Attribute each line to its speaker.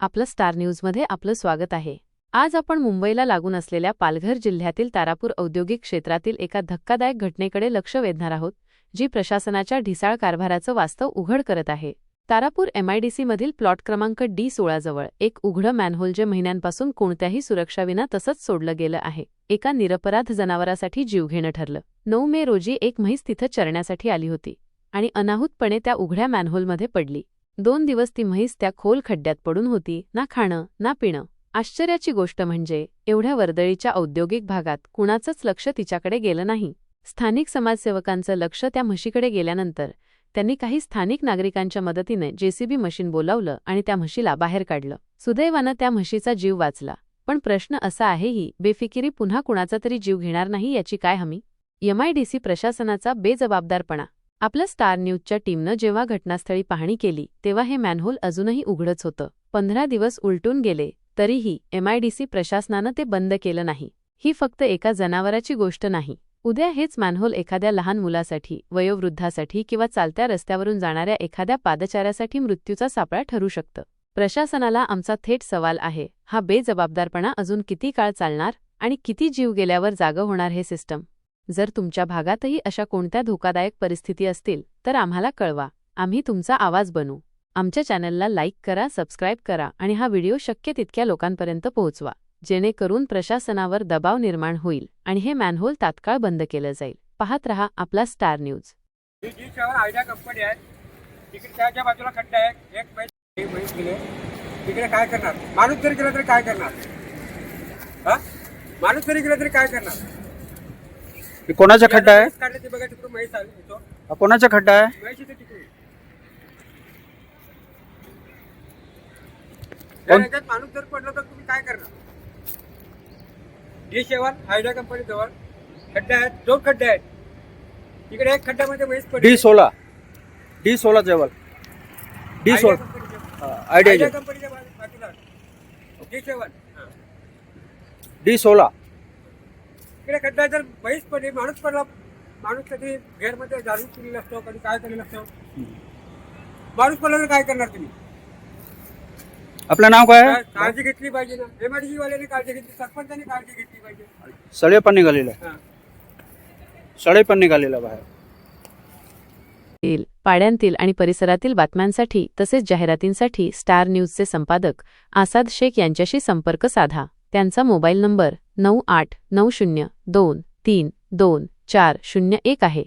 Speaker 1: आपलं स्टार न्यूजमध्ये आपलं स्वागत आहे. आज आपण मुंबईला लागून असलेल्या पालघर जिल्ह्यातील तारापूर औद्योगिक क्षेत्रातील एका धक्कादायक घटनेकडे लक्ष वेधणार आहोत जी प्रशासनाच्या ढिसाळ कारभाराचं वास्तव उघड करत आहे. तारापूर एमआयडीसीमधील प्लॉट क्रमांक डी सोळाजवळ एक उघडं मॅनहोल जे महिन्यांपासून कोणत्याही सुरक्षाविना तसंच सोडलं गेलं आहे एका निरपराध जनावरासाठी जीव घेणं ठरलं. नऊ मे रोजी एक म्हैस तिथं चरण्यासाठी आली होती आणि अनाहूतपणे त्या उघड्या मॅनहोलमध्ये पडली. दोन दिवस ती म्हैस त्या खोल खड्ड्यात पडून होती ना खाणं ना पिणं. आश्चर्याची गोष्ट म्हणजे एवढ्या वर्दळीच्या औद्योगिक भागात कुणाचंच लक्ष तिच्याकडे गेलं नाही. स्थानिक समाजसेवकांचं लक्ष त्या म्हशीकडे गेल्यानंतर त्यांनी काही स्थानिक नागरिकांच्या मदतीने जेसीबी मशीन बोलावलं आणि त्या म्हशीला बाहेर काढलं. सुदैवानं त्या म्हशीचा जीव वाचला. पण प्रश्न असा आहेही बेफिकिरी पुन्हा कुणाचा तरी जीव घेणार नाही याची काय हमी? एमआयडीसी प्रशासनाचा बेजबाबदारपणा आपल्या स्टार न्यूजच्या टीमनं जेव्हा घटनास्थळी पाहणी केली तेव्हा हे मॅनहोल अजूनही उघडच होतं. पंधरा दिवस उलटून गेले तरीही एमआयडीसी प्रशासनानं ते बंद केलं नाही. ही फक्त एका जनावराची गोष्ट नाही. उद्या हेच मॅनहोल एखाद्या लहान मुलासाठी वयोवृद्धासाठी किंवा चालत्या रस्त्यावरून जाणाऱ्या एखाद्या पादचाऱ्यासाठी मृत्यूचा सापळा ठरू शकतं. प्रशासनाला आमचा थेट सवाल आहे हा बेजबाबदारपणा अजून किती काळ चालणार आणि किती जीव गेल्यावर जागं होणार हे सिस्टम? जर तुमच्या भागातही अशा कोणत्या धोकादायक परिस्थिती असतील तर आम्हाला कळवा. आम्ही तुमचा आवाज बनू. आमच्या चॅनलला लाईक करा सबस्क्राईब करा आणि हा व्हिडिओ शक्य तितक्या लोकांपर्यंत पोहोचवा जेणेकरून प्रशासनावर दबाव निर्माण होईल आणि हे मॅनहोल तात्काळ बंद केलं जाईल. पाहत रहा आपला स्टार न्यूज.
Speaker 2: जी शहर आयडिया कंपनी आहे तिकडे त्याच्या बाजूला खड्डा आहे एक गेले. तिकडे काय करणार? माणूस जरी गेला तरी काय करणार? हा? माणूस जरी गेला तरी काय करणार?
Speaker 3: हे कोणाचा खड्डा आहे?
Speaker 2: काढले ते बघा तिकडून म्हैस आली.
Speaker 3: हा. कोणाचा खड्डा आहे?
Speaker 2: इथे तिकडून.
Speaker 3: कोण?
Speaker 2: जर याच्यात माणूस जर पडला तर तुम्ही काय करणार? डी सेवन आयडिया कंपनी जवळ. खड्डे आहेत दोन खड्डे आहेत. तिकडे एक खड्ड्यामध्ये म्हैस पडली.
Speaker 3: डी सोळा. डी सोळा जवळ. डी
Speaker 2: आयडिया
Speaker 3: सोळा. आयडिया
Speaker 2: कंपनीच्या बाजूला. डी सेवन
Speaker 3: डी सोळा.
Speaker 2: इकडे खड्डा जर म्हैस पडली माणूस पडला माणूस कधी घेरमध्ये झाडू केलेला असतो कधी काय केलेलं असतो? माणूस पडला तर काय करणार तुम्ही?
Speaker 3: आपलं नाव काय? आहे
Speaker 2: काळजी घेतली पाहिजे ना. एमआयडीसी वाल्याने काळजी घेतली सरपंचाने काळजी घेतली पाहिजे.
Speaker 3: सळे पण निघालेलं. आहे
Speaker 2: हा.
Speaker 3: सळे पण निघालेलं बाहेर.
Speaker 1: येईल पाड्यांतील आणि परिसरातील बातम्यांसाठी तसेच जाहिरातींसाठी स्टार न्यूजचे संपादक आसाद शेख यांच्याशी संपर्क साधा. त्यांचा मोबाईल नंबर नऊ आठ नऊ शून्य दोन तीन दोन चार शून्य एक आहे.